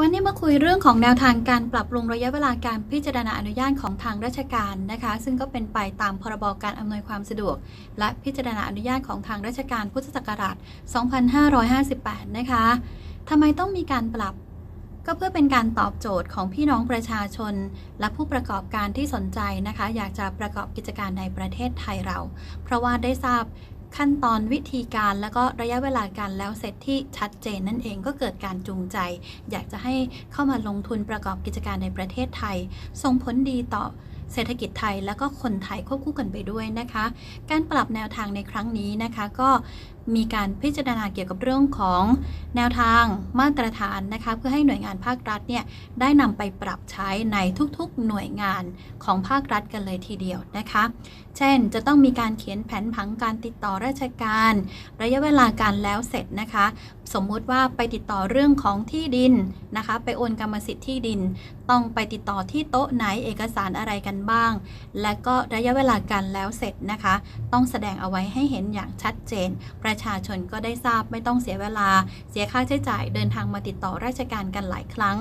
วันนี้มาคุยเรื่องของแนวทางการปรับปรุงระยะเวลาการพิจารณาอนุญาตของทางราชการนะคะ ซึ่งก็เป็นไปตามพรบการอำนวยความสะดวก และพิจารณาอนุญาตของทางราชการพุทธศักราช 2558 นะคะทำไมต้องมีการปรับก็เพื่อเป็นการตอบโจทย์ของพี่น้องประชาชน และผู้ประกอบการที่สนใจนะคะ อยากจะประกอบกิจการในประเทศไทยเรา เพราะว่าได้ทราบ ขั้นตอนวิธีการและก็ระยะเวลาการแล้วเสร็จที่ชัดเจนนั่นเองก็เกิดการจูงใจ อยากจะให้เข้ามาลงทุนประกอบกิจการในประเทศไทย ส่งผลดีต่อ เศรษฐกิจไทยแล้วก็คนไทยควบคู่กันไปด้วยนะคะ การปรับแนวทางในครั้งนี้นะคะ ก็มีการพิจารณาเกี่ยวกับเรื่องของแนวทางมาตรฐานนะคะ เพื่อให้หน่วยงานภาครัฐเนี่ยได้นำไปปรับใช้ในทุกๆหน่วยงานของภาครัฐกันเลยทีเดียวนะคะ เช่นจะต้องมีการเขียนแผนผังการติดต่อราชการ ระยะเวลาการแล้วเสร็จนะคะ สมมุติว่าไปติดต่อเรื่องของที่ดินนะคะ ไปโอนกรรมสิทธิ์ที่ดิน ต้องไปติดต่อที่โต๊ะไหนเอกสารอะไรกันบ้าง และก็ระยะเวลาการแล้วเสร็จนะคะ ต้องแสดงเอาไว้ให้เห็นอย่างชัดเจน ประชาชนก็ได้ทราบไม่ต้องเสียเวลา เสียค่าใช้จ่ายเดินทางมาติดต่อราชการกันหลายครั้ง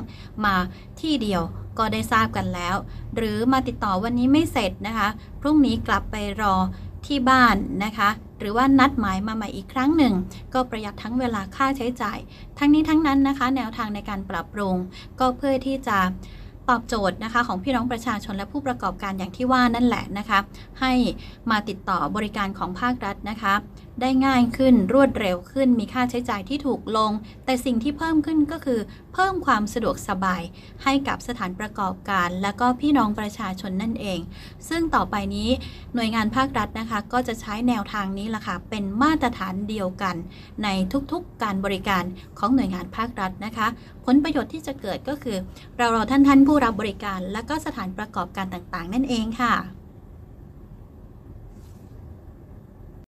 มาที่เดียวก็ได้ทราบกันแล้ว หรือมาติดต่อวันนี้ไม่เสร็จนะคะ พรุ่งนี้กลับไปรอที่บ้านนะคะ หรือว่านัดหมายมาใหม่อีกครั้งหนึ่ง ก็ประหยัดทั้งเวลาค่าใช้จ่าย ทั้งนี้ทั้งนั้นนะคะ แนวทางในการปรับปรุง ก็เพื่อที่จะ ตอบโจทย์นะคะของพี่น้องประชาชนและผู้ประกอบการอย่างที่ว่านั่นแหละนะคะ ให้มาติดต่อบริการของภาครัฐนะคะ ได้ง่ายขึ้นรวดเร็วขึ้น มีค่าใช้จ่ายที่ถูกลง แต่สิ่งที่เพิ่มขึ้นก็คือ เพิ่มความสะดวกสบายให้กับสถานประกอบการ และก็พี่น้องประชาชนนั่นเอง ซึ่งต่อไปนี้หน่วยงานภาครัฐนะคะ ก็จะใช้แนวทางนี้ล่ะค่ะเป็นมาตรฐานเดียวกัน ในทุกๆการบริการของหน่วยงานภาครัฐนะคะ ผลประโยชน์ที่จะเกิดก็คือ เราเราท่านท่านผู้รับบริการ และก็สถานประกอบการต่างๆ นั่นเองค่ะ